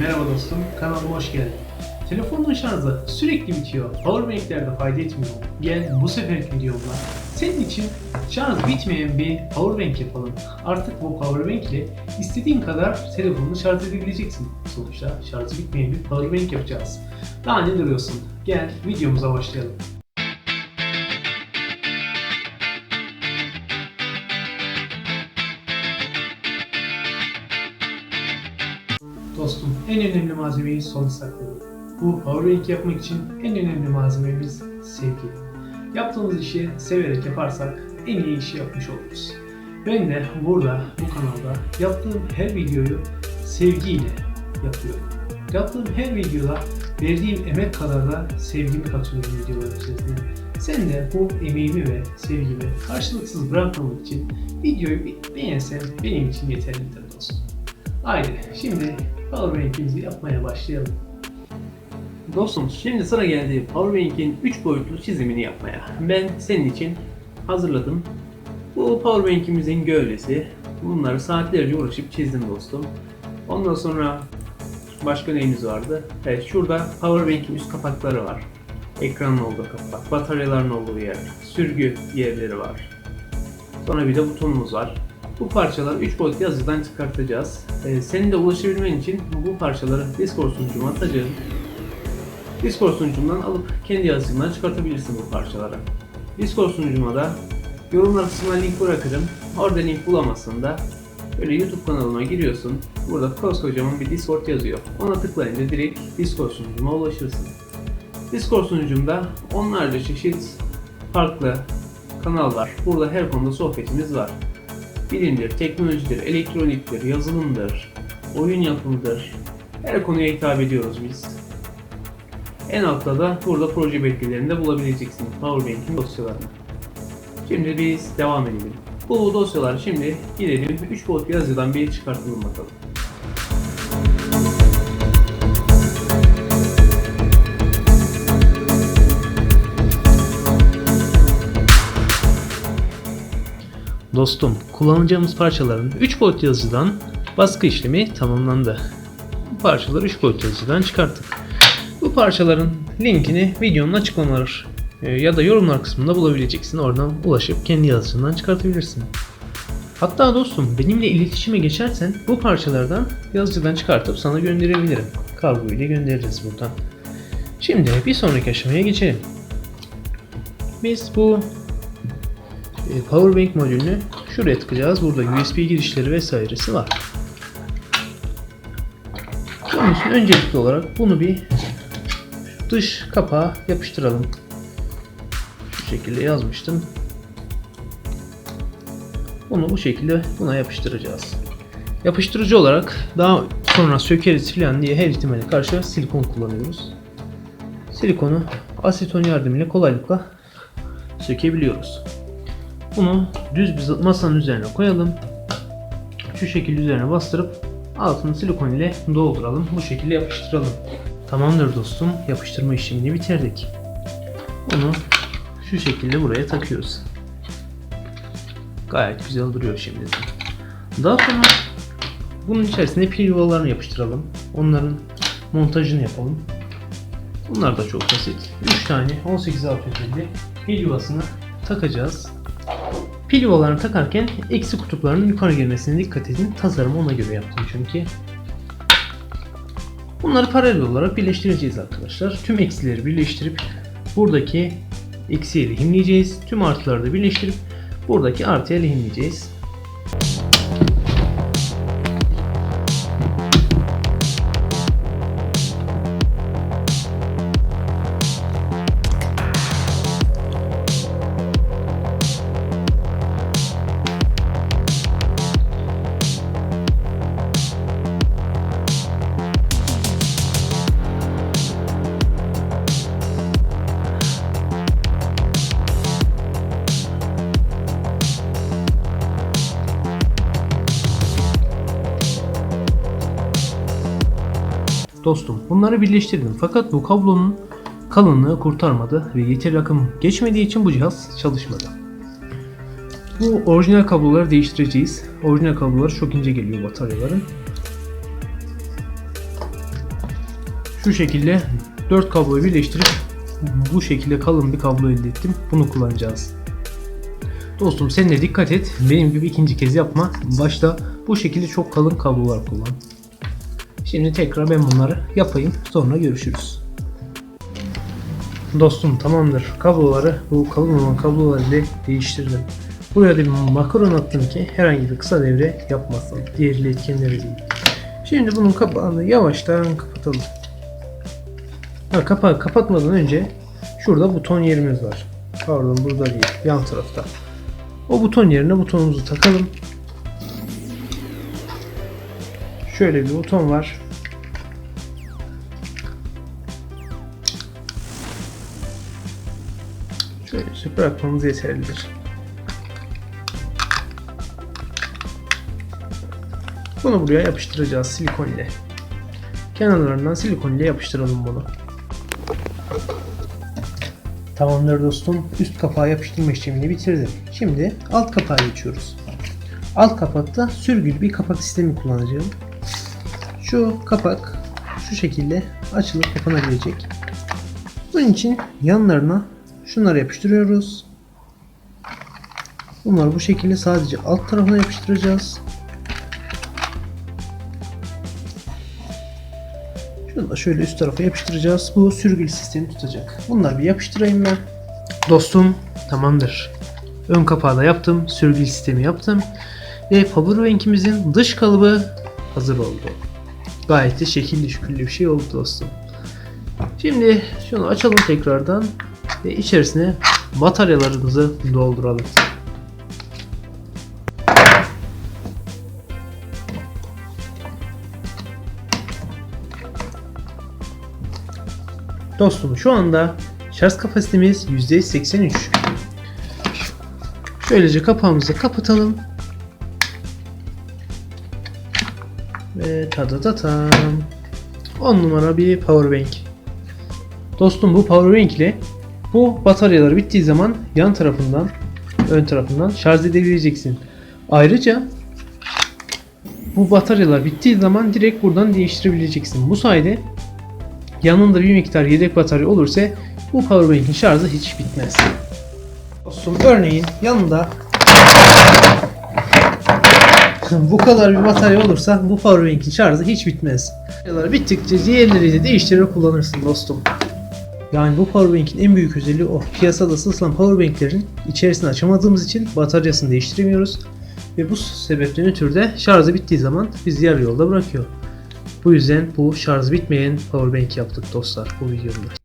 Merhaba dostum, kanalıma hoş geldin. Telefonun şarjı sürekli bitiyor. Powerbank'lerde fayda etmiyor. Gel bu seferki videomda senin için şarj bitmeyen bir powerbank yapalım. Artık bu powerbank ile istediğin kadar telefonunu şarj edebileceksin. Sonuçta şarjı bitmeyen bir powerbank yapacağız. Daha ne duruyorsun? Gel videomuza başlayalım. En önemli malzemeyi sona sakladık. Bu powerbank yapmak için en önemli malzememiz sevgi. Yaptığımız işi severek yaparsak en iyi işi yapmış oluruz. Ben de burada bu kanalda yaptığım her videoyu sevgiyle yapıyorum. Yaptığım her videoda verdiğim emek kadar da sevgimi katıyorum videoların içerisine. Sen de bu emeğimi ve sevgimi karşılıksız bırakmamak için videoyu beğensen benim için yeterlidir dostum. Haydi şimdi Powerbank'imizi yapmaya başlayalım. Dostum şimdi sıra geldi Powerbank'in 3 boyutlu çizimini yapmaya. Ben senin için hazırladım. Bu Powerbank'imizin gövdesi. Bunları saatlerce uğraşıp çizdim dostum. Ondan sonra başka neyimiz vardı? Evet şurada Powerbank'in üst kapakları var. Ekranın olduğu kapak, bataryaların olduğu yer, sürgü yerleri var. Sonra bir de butonumuz var. Bu parçaları 3 boyutlu yazıcıdan çıkartacağız. Ee, senin de ulaşabilmen için bu parçaları Discord sunucuma atacağım. Discord sunucumdan alıp kendi yazıcından çıkartabilirsin bu parçaları. Discord sunucuma da yorumlar kısmına link bırakırım. Orada link bulamazsan da böyle YouTube kanalıma giriyorsun. Burada koskocaman bir Discord yazıyor. Ona tıklayınca direkt Discord sunucuma ulaşırsın. Discord sunucumda onlarca çeşit farklı kanal var. Burada her konuda sohbetimiz var bilimdir, teknolojidir, elektroniktir, yazılımdır, oyun yapımıdır. Her konuya hitap ediyoruz biz. En altta da burada proje belgelerini de bulabileceksin Powerbank'in dosyalarını. Şimdi biz devam edelim. Bu dosyalar şimdi gidelim 3 boyutlu yazıdan bir çıkartalım bakalım. Dostum, kullanacağımız parçaların 3 boyutlu yazıcıdan baskı işlemi tamamlandı. Bu parçaları 3 boyutlu yazıcıdan çıkarttık. Bu parçaların linkini videonun açıklamalar e, ya da yorumlar kısmında bulabileceksin. Oradan ulaşıp kendi yazıcından çıkartabilirsin. Hatta dostum benimle iletişime geçersen bu parçalardan yazıcıdan çıkartıp sana gönderebilirim. Kargo ile göndeririz buradan. Şimdi bir sonraki aşamaya geçelim. Biz bu Powerbank modülünü şuraya tıkacağız. Burada USB girişleri vesairesi var. Bunun için öncelikli olarak bunu bir dış kapağa yapıştıralım. Şu şekilde yazmıştım. Bunu bu şekilde buna yapıştıracağız. Yapıştırıcı olarak daha sonra sökeriz filan diye her ihtimale karşı silikon kullanıyoruz. Silikonu aseton yardımıyla kolaylıkla sökebiliyoruz. Bunu düz bir masanın üzerine koyalım. Şu şekilde üzerine bastırıp altını silikon ile dolduralım. Bu şekilde yapıştıralım. Tamamdır dostum. Yapıştırma işlemini bitirdik. Bunu şu şekilde buraya takıyoruz. Gayet güzel duruyor şimdi. Daha sonra bunun içerisine pil yuvalarını yapıştıralım. Onların montajını yapalım. Bunlar da çok basit. 3 tane 18650 pil yuvasını takacağız. Pil takarken eksi kutuplarının yukarı girmesine dikkat edin. Tasarımı ona göre yaptım çünkü. Bunları paralel olarak birleştireceğiz arkadaşlar. Tüm eksileri birleştirip buradaki eksiye lehimleyeceğiz. Tüm artıları da birleştirip buradaki artıya lehimleyeceğiz. Dostum bunları birleştirdim fakat bu kablonun kalınlığı kurtarmadı ve yeterli akım geçmediği için bu cihaz çalışmadı. Bu orijinal kabloları değiştireceğiz. Orijinal kabloları çok ince geliyor bataryaların. Şu şekilde 4 kabloyu birleştirip bu şekilde kalın bir kablo elde ettim. Bunu kullanacağız. Dostum sen de dikkat et. Benim gibi ikinci kez yapma. Başta bu şekilde çok kalın kablolar kullan. Şimdi tekrar ben bunları yapayım. Sonra görüşürüz. Dostum tamamdır. Kabloları bu olan kabloları ile değiştirdim. Buraya da bir makaron attım ki herhangi bir kısa devre yapmasın. Diğer iletkenleri değil. Şimdi bunun kapağını yavaştan kapatalım. Ha, kapağı kapatmadan önce şurada buton yerimiz var. Pardon burada değil. Yan tarafta. O buton yerine butonumuzu takalım. Şöyle bir buton var. Şöyle bırakmamız yeterlidir. Bunu buraya yapıştıracağız silikon ile. Kenarlarından silikon ile yapıştıralım bunu. Tamamdır dostum. Üst kapağı yapıştırma işlemini bitirdim. Şimdi alt kapağı geçiyoruz. Alt kapakta sürgülü bir kapak sistemi kullanacağım. Şu kapak şu şekilde açılıp kapanabilecek. Bunun için yanlarına şunları yapıştırıyoruz. Bunları bu şekilde sadece alt tarafına yapıştıracağız. Şunu da şöyle üst tarafa yapıştıracağız. Bu sürgülü sistemi tutacak. Bunları bir yapıştırayım ben. Dostum tamamdır. Ön kapağı da yaptım. Sürgülü sistemi yaptım. Ve powerbank'imizin dış kalıbı hazır oldu. Gayet de şekilli şükürlü bir şey oldu dostum. Şimdi şunu açalım tekrardan ve içerisine bataryalarımızı dolduralım. Dostum şu anda şarj kapasitemiz %83. Şöylece kapağımızı kapatalım. Ve tadatatam. 10 numara bir powerbank. Dostum bu powerbank ile bu bataryalar bittiği zaman yan tarafından ön tarafından şarj edebileceksin. Ayrıca bu bataryalar bittiği zaman direkt buradan değiştirebileceksin. Bu sayede yanında bir miktar yedek batarya olursa bu powerbank'in şarjı hiç bitmez. Dostum örneğin yanında bu kadar bir batarya olursa bu powerbank'in şarjı hiç bitmez. Bataryalar bittikçe diğerleri de değiştirir kullanırsın dostum. Yani bu powerbank'in en büyük özelliği o. Piyasada satılan powerbank'lerin içerisini açamadığımız için bataryasını değiştiremiyoruz. Ve bu sebepten ötürü de şarjı bittiği zaman bizi yarı yolda bırakıyor. Bu yüzden bu şarj bitmeyen powerbank yaptık dostlar bu videomda.